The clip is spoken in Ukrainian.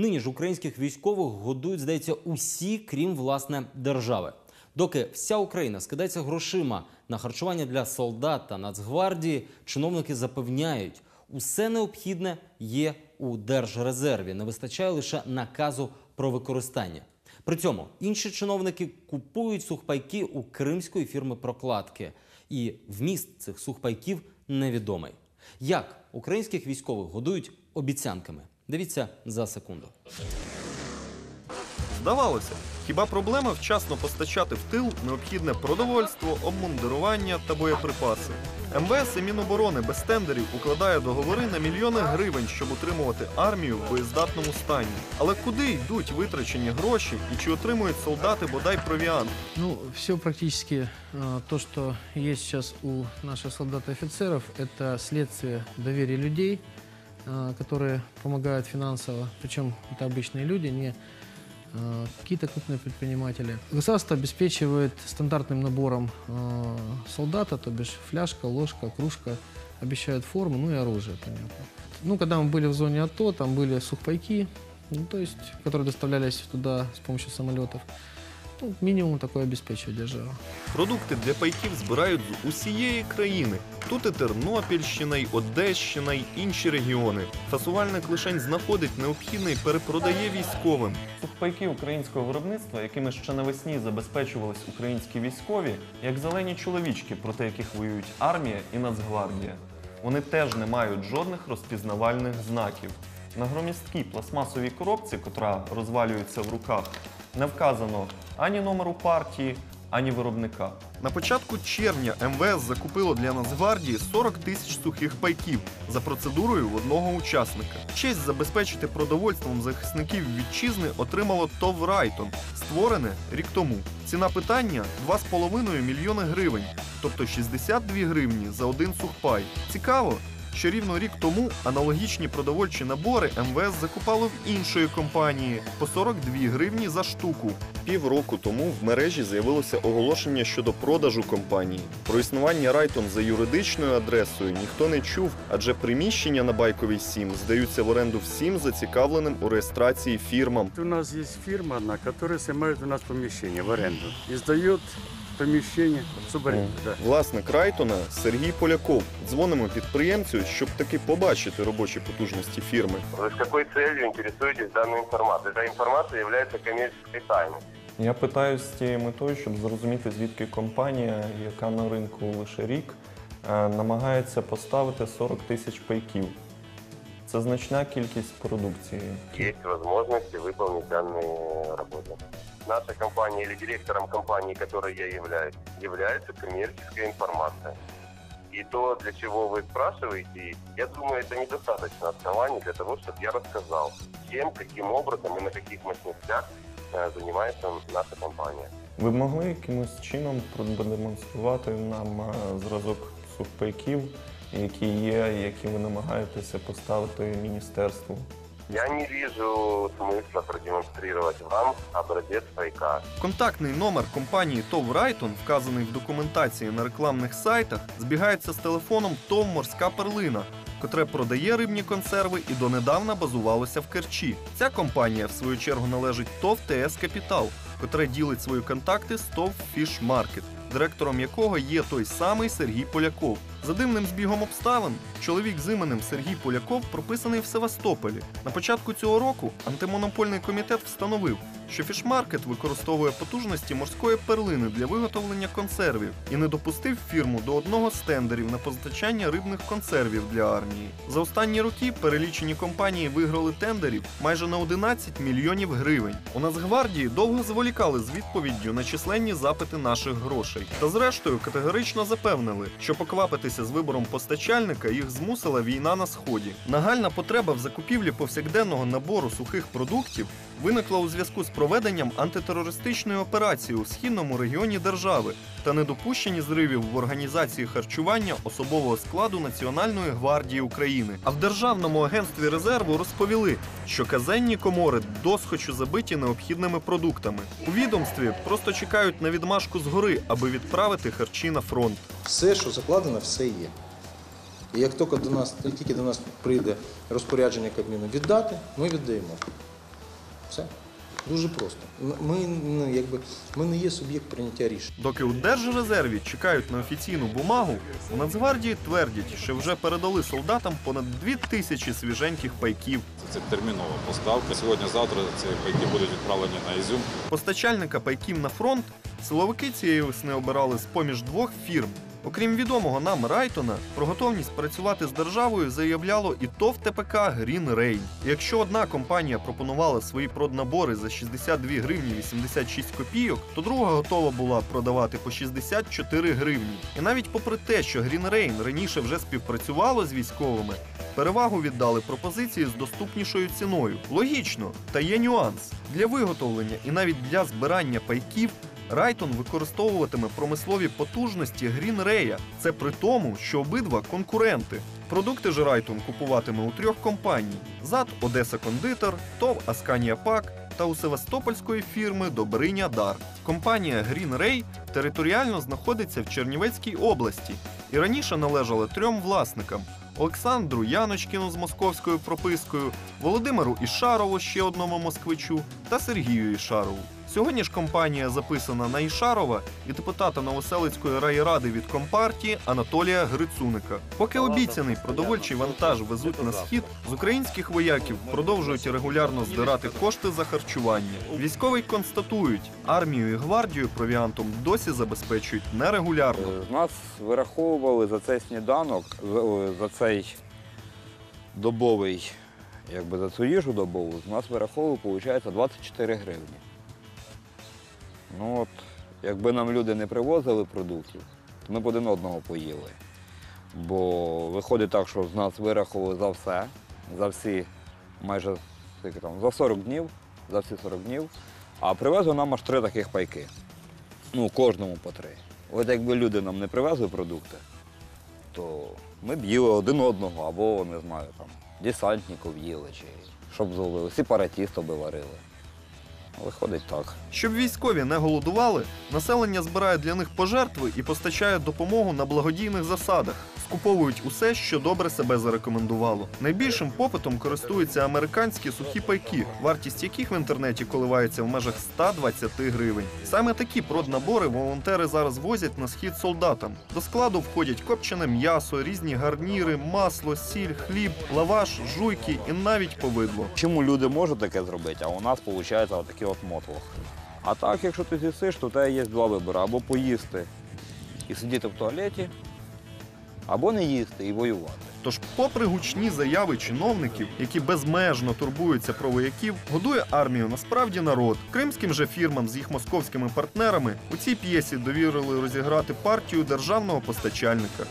Нині ж українських військових годують, здається, усі, крім власне держави. Доки вся Україна скидається грошима на харчування для солдат та Нацгвардії, чиновники запевняють, усе необхідне є у держрезерві. Не вистачає лише наказу про використання. При цьому інші чиновники купують сухпайки у кримської фірми прокладки, і вміст цих сухпайків невідомий. Як українських військових годують обіцянками? Дивіться за секунду. Здавалося, хіба проблема вчасно постачати в тил необхідне продовольство, обмундирування та боєприпаси. МВС і Міноборони без тендерів укладає договори на мільйони гривень, щоб утримувати армію в боєздатному стані. Але куди йдуть витрачені гроші і чи отримують солдати бодай провіант? Ну, все практически э, то, что есть сейчас у наших солдат и офицеров, это следствие доверия людей, э, Которые помогают финансово. Причем это обычные люди, не э, какие-то крупные предприниматели. Государство обеспечивает стандартным набором э, солдата, то бишь фляжка, ложка, кружка, обещают форму, ну и оружие, понятно. Ну, когда мы были в зоне АТО, там были сухпайки, ну, то есть, которые доставлялись туда с помощью самолетов. Ну, минимум такое обеспечивает держава. Продукти для пайків збирають з усієї країни. Тут і Тернопільщина, й Одещина, й інші регіони. Фасувальник лишень знаходить необхідне і перепродає військовим. Сухпайки українського виробництва, якими ще навесні забезпечувались українські військові, як зелені чоловічки, проти яких воюють армія і Нацгвардія. Вони теж не мають жодних розпізнавальних знаків. На громісткій пластмасовій коробці, котра розвалюється в руках, не вказано ані номеру партії, ані виробника. На початку червня МВС закупило для Нацгвардії 40 тисяч сухих пайків за процедурою в одного учасника. Честь забезпечити продовольством захисників вітчизни отримало ТОВ Райтон, створене рік тому. Ціна питання 2,5 мільйони гривень, тобто 62 гривні за один сухпай. Цікаво, що рівно рік тому аналогічні продовольчі набори МВС закупало в іншої компанії по 42 гривні за штуку. Півроку тому в мережі з'явилося оголошення щодо продажу компанії. Про існування Райтон за юридичною адресою ніхто не чув, адже приміщення на Байковій 7 здаються в оренду всім зацікавленим у реєстрації фірмам. У нас есть фирма одна, которая снимает у нас помещение в аренду и сдает помещение субаренду. Да. Власник Райтона Сергій Поляков. Дзвонимо підприємцю, щоб таки побачити робочі потужності фірми. Вы с какой целью интересуетесь данной информацией? Эта информация является коммерческой тайной. Я питаю з тією метою, щоб зрозуміти, звідки компанія, яка на ринку лише рік, е, намагається поставити 40 тисяч пайків. Це значна кількість продукції. Есть возможность выполнить данные работы. Наша компания или директором компании, которой я являюсь, является коммерческая информация. И то, для чего вы спрашиваете, я думаю, это недостаточно оснований для того, чтобы я рассказал, чем, каким образом и на каких мощностях э, занимается наша компания. Ви б могли якимось чином продемонструвати нам е, зразок сухпайків, які є, які ви намагаєтеся поставити міністерству? Я не вижу смысла продемонстрировать вам образец пайка. Контактний номер компанії ТОВ Райтон, вказаний в документації на рекламних сайтах, збігається з телефоном ТОВ Морська перлина, котре продає рибні консерви і донедавна базувалося в Керчі. Ця компанія, в свою чергу, належить ТОВ ТС Капітал, котре ділить свої контакти з ТОВ Фіш Маркет, директором якого є той самий Сергій Поляков. За дивним збігом обставин, чоловік з іменем Сергій Поляков прописаний в Севастополі. На початку цього року антимонопольний комітет встановив, що фішмаркет використовує потужності морської перлини для виготовлення консервів і не допустив фірму до одного з тендерів на постачання рибних консервів для армії. За останні роки перелічені компанії виграли тендерів майже на 11 мільйонів гривень. У Нацгвардії довго зволікали з відповіддю на численні запити наших грошей. Та зрештою категорично запевнили, що поквапитися з вибором постачальника їх змусила війна на сході. Нагальна потреба в закупівлі повсякденного набору сухих продуктів виникла у зв'язку з проведенням антитерористичної операції у східному регіоні держави та недопущенні зривів в організації харчування особового складу Національної гвардії України. А в Державному агентстві резерву розповіли, що казенні комори досхочу забиті необхідними продуктами. У відомстві просто чекають на відмашку згори, аби відправити харчі на фронт. Все, що закладено, все є. І як тільки до нас, тільки до нас прийде розпорядження Кабміну віддати, ми віддаємо. Все. Дуже просто. Ми, ну, якби, ми не є суб'єкт прийняття рішень. Доки у Держрезерві чекають на офіційну бумагу, у Нацгвардії твердять, що вже передали солдатам понад дві тисячі свіженьких пайків. Це термінова поставка. Сьогодні-завтра ці пайки будуть відправлені на Ізюм. Постачальника пайків на фронт силовики цієї весни обирали з-поміж двох фірм. Окрім відомого нам Райтона, про готовність працювати з державою заявляло і ТОВ ТПК Rain. І Якщо одна компанія пропонувала свої проднабори за 62 гривні 86 копійок, то друга готова була продавати по 64 гривні. І навіть попри те, що Green Rain раніше вже співпрацювало з військовими, перевагу віддали пропозиції з доступнішою ціною. Логічно, та є нюанс. Для виготовлення і навіть для збирання пайків Райтон використовуватиме промислові потужності Грінрея. Це при тому, що обидва конкуренти. Продукти ж Райтон купуватиме у трьох компаній: ЗАД Одеса Кондитер, ТОВ Асканія Пак та у севастопольської фірми Добриня Дар. Компанія Green Ray територіально знаходиться в Чернівецькій області і раніше належала трьом власникам: Олександру Яночкіну з московською пропискою, Володимиру Ішарову, ще одному москвичу, та Сергію Ішарову. Сьогодні ж компанія записана на Ішарова і депутата Новоселицької райради від компартії Анатолія Грицуника. Поки обіцяний продовольчий вантаж везуть на схід, з українських вояків продовжують регулярно здирати кошти за харчування. Військовий констатують, армію і гвардію провіантом досі забезпечують нерегулярно. З нас вираховували за цей сніданок, за- за цей добовий, якби за цю їжу добову, з нас вираховували, виходить, 24 гривні. Ну от, якби нам люди не привозили продуктів, то ми б один одного поїли. Бо виходить так, що з нас вираховували за все, за всі майже там, за 40 днів, за всі 40 днів, а привезли нам аж три таких пайки. Ну, кожному по три. От якби люди нам не привезли продукти, то ми б їли один одного, або не знаю, там, десантників їли, чи щоб зловили, сепаратістів би варили. Виходить так. Щоб військові не голодували, населення збирає для них пожертви і постачає допомогу на благодійних засадах. Скуповують усе, що добре себе зарекомендувало. Найбільшим попитом користуються американські сухі пайки, вартість яких в інтернеті коливається в межах 120 гривень. Саме такі проднабори волонтери зараз возять на схід солдатам. До складу входять копчене м'ясо, різні гарніри, масло, сіль, хліб, лаваш, жуйки і навіть повидло. Чому люди можуть таке зробити, а у нас виходить отакий от мотлох. А так, якщо ти з'їсиш, то у тебе є два вибори: або поїсти і сидіти в туалеті, або не їсти і воювати. Тож, попри гучні заяви чиновників, які безмежно турбуються про вояків, годує армію насправді народ. Кримським же фірмам з їх московськими партнерами у цій п'єсі довірили розіграти партію державного постачальника.